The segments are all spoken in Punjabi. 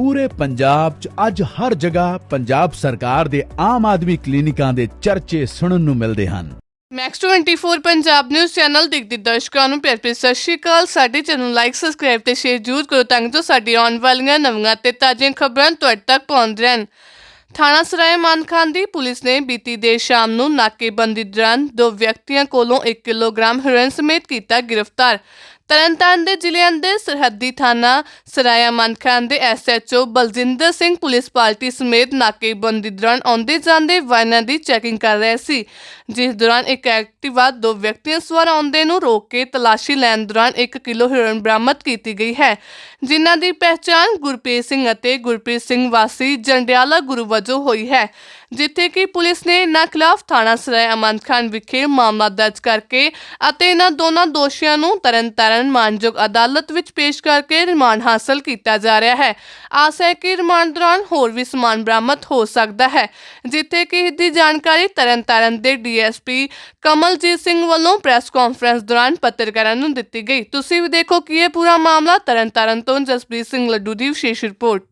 ਪੂਰੇ ਪੰਜਾਬ 'ਚ ਅੱਜ ਹਰ ਜਗ੍ਹਾ ਪੰਜਾਬ ਸਰਕਾਰ ਦੇ ਆਮ ਆਦਮੀ ਕਲੀਨਿਕਾਂ ਦੇ ਚਰਚੇ ਸੁਣਨ ਨੂੰ ਮਿਲਦੇ ਹਨ। ਮੈਕਸ 24 ਪੰਜਾਬ ਨਿਊਜ਼ ਚੈਨਲ ਦੇਖਦੇ ਦਰਸ਼ਕਾਂ ਨੂੰ ਪਿਆਰ ਭਰੀ ਸਤਿ ਸ਼੍ਰੀ ਅਕਾਲ। ਸਾਡੇ ਚੈਨਲ ਲਾਈਕ ਸਬਸਕ੍ਰਾਈਬ ਤੇ ਸ਼ੇਅਰ ਜ਼ਰੂਰ ਕਰੋ ਤਾਂ ਜੋ ਸਾਡੀ ਆਉਣ ਵਾਲੀਆਂ ਨਵੀਆਂ ਤੇ ਤਾਜ਼ੀਆਂ ਖਬਰਾਂ ਤੁਹਾਡੇ ਤੱਕ ਪਹੁੰਚ ਰਹਿਣ। ਥਾਣਾ ਸਰਾਏ ਮਾਨਖਾਨ ਦੀ ਪੁਲਿਸ ਨੇ ਬੀਤੀ ਦੇਰ ਸ਼ਾਮ ਨੂੰ ਨਾਕੇਬੰਦੀ ਦੌਰਾਨ ਦੋ ਵਿਅਕਤੀਆਂ ਕੋਲੋਂ 1 ਕਿਲੋਗ੍ਰਾਮ ਹੈਰੋਇਨ ਸਮੇਤ ਕੀਤਾ ਗ੍ਰਿਫਤਾਰ। ਤਰਨਤਾਰਨ ਦੇ ਜ਼ਿਲ੍ਹੇ ਅੰਦਰ ਸਰਹੱਦੀ ਥਾਣਾ ਸਰਾਇਆ ਮਾਨਖਾਨ ਦੇ SHO Baljinder Singh police party ਸਮੇਤ ਨਾਕੇਬੰਦੀ ਦੌਰਾਨ ਆਉਂਦੇ ਜਾਂਦੇ ਵਾਹਨਾਂ ਦੀ ਚੈਕਿੰਗ ਕਰ ਰਹੇ ਸੀ। ਜਿਸ ਦੌਰਾਨ ਇੱਕ ਐਕਟਿਵਾ ਦੋ ਵਿਅਕਤੀਆਂ ਸਵਾਰ ਆਉਂਦੇ ਨੂੰ ਰੋਕ ਕੇ ਤਲਾਸ਼ੀ ਲੈਣ ਦੌਰਾਨ 1 ਕਿਲੋ ਹੈਰੋਇਨ ਬਰਾਮਦ ਕੀਤੀ ਗਈ ਹੈ। ਜਿਨ੍ਹਾਂ ਦੀ ਪਹਿਚਾਣ ਗੁਰਪ੍ਰੀਤ ਸਿੰਘ ਅਤੇ ਗੁਰਪ੍ਰੀਤ ਸਿੰਘ ਵਾਸੀ ਜੰਡਿਆਲਾ ਗੁਰੂ ਵਜੋਂ ਹੋਈ ਹੈ, ਜਿੱਥੇ ਕਿ ਪੁਲਿਸ ਨੇ ਇਹਨਾਂ ਖਿਲਾਫ ਥਾਣਾ ਸਰਾਇਆ ਅਮਨਤ ਖਾਨ ਵਿਖੇ ਮਾਮਲਾ ਦਰਜ ਕਰਕੇ ਅਤੇ ਇਹਨਾਂ ਦੋਨਾਂ ਦੋਸ਼ੀਆਂ ਨੂੰ ਤਰਨਤਾਰਨ ਮਾਨਯੋਗ ਅਦਾਲਤ ਵਿੱਚ ਪੇਸ਼ ਕਰਕੇ ਰਿਮਾਂਡ ਹਾਸਲ ਕੀਤਾ ਜਾ ਰਿਹਾ ਹੈ। ਆਸ ਹੈ ਕਿ ਰਿਮਾਂਡ ਦੌਰਾਨ ਹੋਰ ਵੀ ਸਮਾਨ ਬਰਾਮਦ ਹੋ ਸਕਦਾ ਹੈ। ਜਿੱਥੇ ਕਿ ਇਸ ਦੀ ਜਾਣਕਾਰੀ ਤਰਨਤਾਰਨ ਦੇ ਡੀਐਸਪੀ ਕਮਲਜੀਤ ਸਿੰਘ ਵੱਲੋਂ ਪ੍ਰੈਸ ਕਾਨਫਰੰਸ ਦੌਰਾਨ ਪੱਤਰਕਾਰਾਂ ਨੂੰ ਦਿੱਤੀ ਗਈ। ਤੁਸੀਂ ਵੀ ਦੇਖੋ ਕਿ ਇਹ ਪੂਰਾ ਮਾਮਲਾ ਤਰਨਤਾਰਨ ਤੋਂ ਜਸਪ੍ਰੀਤ ਸਿੰਘ ਲੱਡੂ ਦੀ ਵਿਸ਼ੇਸ਼ ਰਿਪੋਰਟ।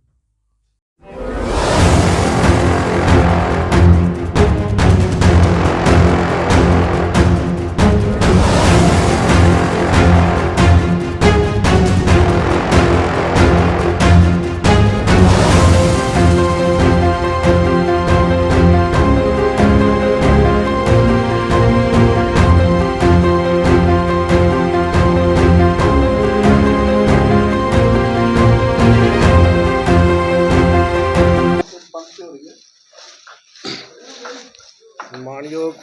ਮਾਨਯੋਗ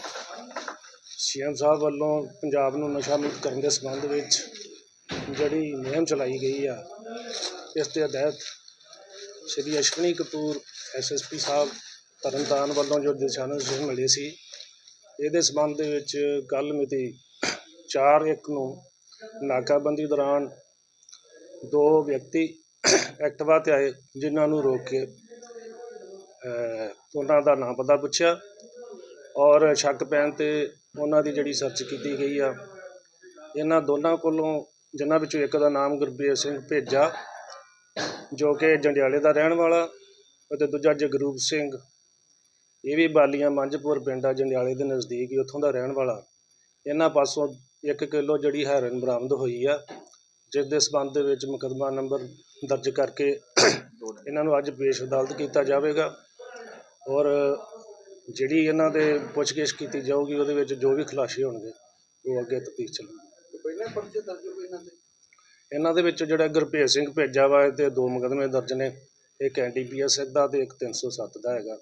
ਸੀਐਮ ਸਾਹਿਬ ਵੱਲੋਂ ਪੰਜਾਬ ਨੂੰ ਨਸ਼ਾ ਮੁਕਤ ਕਰਨ ਦੇ ਸੰਬੰਧ ਵਿੱਚ ਜਿਹੜੀ ਮੁਹਿੰਮ ਚਲਾਈ ਗਈ ਆ, ਇਸ ਦੇ ਤਹਿਤ ਸ਼੍ਰੀ ਅਸ਼ਵਨੀ ਕਪੂਰ ਐਸਐਸਪੀ ਸਾਹਿਬ, ਤਰਨਤਾਰਨ ਵੱਲੋਂ ਜੋ ਦਿਸ਼ਾ ਨਿਰਦੇਸ਼ ਮਿਲੇ ਸੀ, ਇਹਦੇ ਸੰਬੰਧ ਦੇ ਵਿੱਚ ਕੱਲ ਮਿਤੀ 4/1 ਨੂੰ ਨਾਕਾਬੰਦੀ ਦੌਰਾਨ ਦੋ ਵਿਅਕਤੀ ਐਕਟਿਵਾ ਤੇ ਆਏ, ਜਿਨ੍ਹਾਂ ਨੂੰ ਰੋਕ ਕੇ ਉਹਨਾਂ ਦਾ ਨਾਂ ਪਤਾ ਪੁੱਛਿਆ। ਔਰ ਸ਼ੱਕ ਪੈਣ ਤੇ ਉਹਨਾਂ ਦੀ ਜਿਹੜੀ ਸਰਚ ਕੀਤੀ ਗਈ ਆ ਇਹਨਾਂ ਦੋਨਾਂ ਕੋਲੋਂ ਜਿਨ੍ਹਾਂ ਵਿੱਚੋਂ ਇੱਕ ਦਾ ਨਾਮ ਗੁਰਪ੍ਰੀਤ ਸਿੰਘ ਭੇਜਾ ਜੋ ਕਿ ਜੰਡਿਆਲੇ ਦਾ ਰਹਿਣ ਵਾਲਾ ਅਤੇ ਦੂਜਾ ਜਗਰੂਪ ਸਿੰਘ। ਇਹ ਵੀ ਬਾਲੀਆਂ ਮੰਝਪੁਰ ਪਿੰਡ ਆ ਜੰਡਿਆਲੇ ਦੇ ਨਜ਼ਦੀਕ ਹੀ ਉੱਥੋਂ ਦਾ ਰਹਿਣ ਵਾਲਾ। ਇਹਨਾਂ ਪਾਸੋਂ 1 ਕਿਲੋ ਜਿਹੜੀ ਹੈਰੋਇਨ ਬਰਾਮਦ ਹੋਈ ਆ ਜਿਸ ਦੇ ਸਬੰਧ ਦੇ ਵਿੱਚ ਮੁਕੱਦਮਾ ਨੰਬਰ ਦਰਜ ਕਰਕੇ ਇਹਨਾਂ ਨੂੰ ਅੱਜ ਪੇਸ਼ ਅਦਾਲਤ ਕੀਤਾ ਜਾਵੇਗਾ। ਔਰ ਜਿਹੜੀ ਇਹਨਾਂ ਦੇ ਪੁੱਛਗਿੱਛ ਕੀਤੀ ਜਾਊਗੀ ਉਹਦੇ ਵਿੱਚ ਜੋ ਵੀ ਖੁਲਾਸੇ ਹੋਣਗੇ ਉਹ ਅੱਗੇ ਤਫਤੀਸ਼ ਚੱਲੂ ਪਹਿਲਾਂ ਪਰਚੇ ਦਰਜ ਹੋਏ ਇਹਨਾਂ ਤੇ ਇਹਨਾਂ ਦੇ ਵਿੱਚ ਜਿਹੜਾ ਗੁਰਭੇਜ ਸਿੰਘ ਭੇਜਾ ਵਾ ਤੇ ਦੋ ਮੁਕੱਦਮੇ ਦਰਜ ਨੇ। ਇੱਕ ਐਨਡੀਪੀਐਸ ਦਾ ਤੇ ਇੱਕ 307 ਦਾ ਹੈਗਾ।